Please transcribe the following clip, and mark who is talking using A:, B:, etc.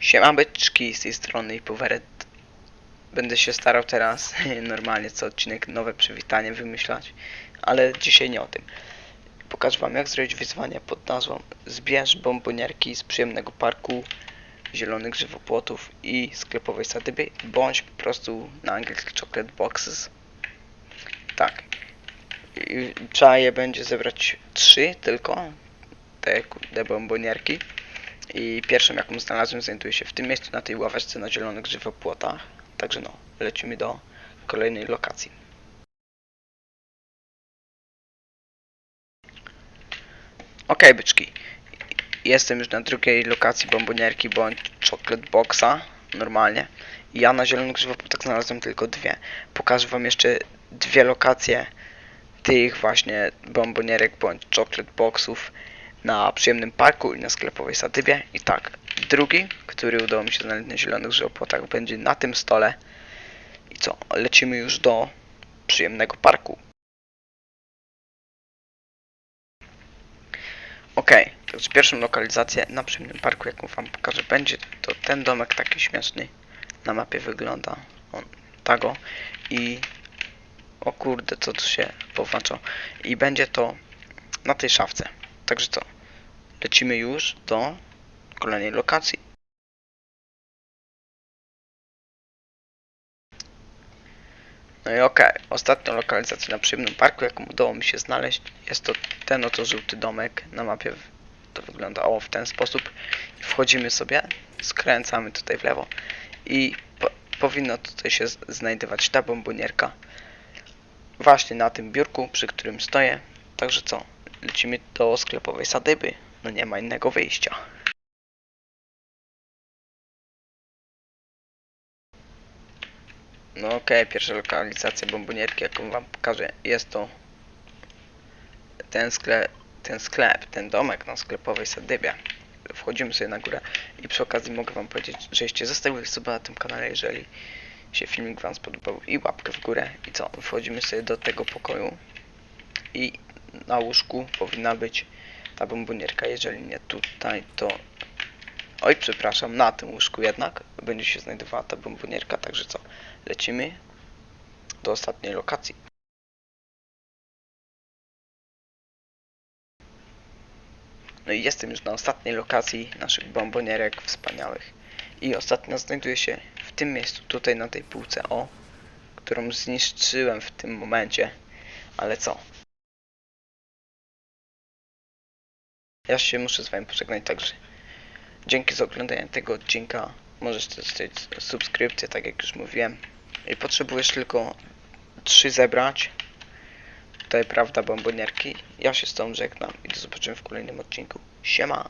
A: Siema byczki z tej strony Poweret. Będę się starał teraz normalnie co odcinek nowe przywitanie wymyślać, ale dzisiaj nie o tym. Pokażę wam jak zrobić wyzwanie pod nazwą Zbierz bombonierki z przyjemnego parku zielonych żywopłotów i sklepowej sadyby, bądź po prostu na angielski chocolate boxes. Tak. I trzeba je będzie zebrać trzy tylko, te, te bombonierki. I pierwszą jaką znalazłem znajduje się w tym miejscu na tej ławeczce na zielonych żywopłotach. Także no, lecimy do kolejnej lokacji. Okej byczki. Jestem już na drugiej lokacji bombonierki bądź chocolate boxa. Normalnie. Ja na zielonych żywopłotach znalazłem tylko dwie. Pokażę wam jeszcze dwie lokacje tych właśnie bombonierek bądź chocolate boxów na przyjemnym parku i na sklepowej sadybie. I tak, drugi, który udało mi się znaleźć na zielonych żywopłotach, będzie na tym stole. I co, lecimy już do przyjemnego parku. Okej, także pierwszą lokalizację na przyjemnym parku, jaką wam pokażę, będzie to ten domek taki śmieszny. Na mapie wygląda on tago i o kurde, co tu się powłącza. I będzie to na tej szafce. Także co? Lecimy już do kolejnej lokacji. No i okej, ostatnią lokalizacją na przyjemnym parku, jaką udało mi się znaleźć, jest to ten oto żółty domek na mapie. To wyglądało w ten sposób. Wchodzimy sobie, skręcamy tutaj w lewo i po, powinno tutaj się znajdować ta bombonierka. Właśnie na tym biurku, przy którym stoję. Także co? Lecimy do sklepowej sadyby. No nie ma innego wyjścia. No okej, pierwsza lokalizacja bombonierki, jaką wam pokażę, jest to ten sklep, ten sklep, ten domek na sklepowej sadybie. Wchodzimy sobie na górę i przy okazji mogę wam powiedzieć, żeście zostawili sobie na tym kanale, jeżeli się filmik wam spodobał i łapkę w górę. I co? Wchodzimy sobie do tego pokoju i na łóżku powinna być ta bombonierka, jeżeli nie tutaj, to... Oj, przepraszam, na tym łóżku jednak będzie się znajdowała ta bombonierka, także co? Lecimy do ostatniej lokacji. No i jestem już na ostatniej lokacji naszych bombonierek wspaniałych. I ostatnia znajduje się w tym miejscu, tutaj na tej półce, o, którą zniszczyłem w tym momencie. Ale co? Ja się muszę z wami pożegnać, także dzięki za oglądanie tego odcinka. Możesz też zostawić subskrypcję, tak jak już mówiłem. I potrzebujesz tylko trzy zebrać. Tutaj prawda bombonierki. Ja się z tą żegnam i do zobaczenia w kolejnym odcinku. Siema!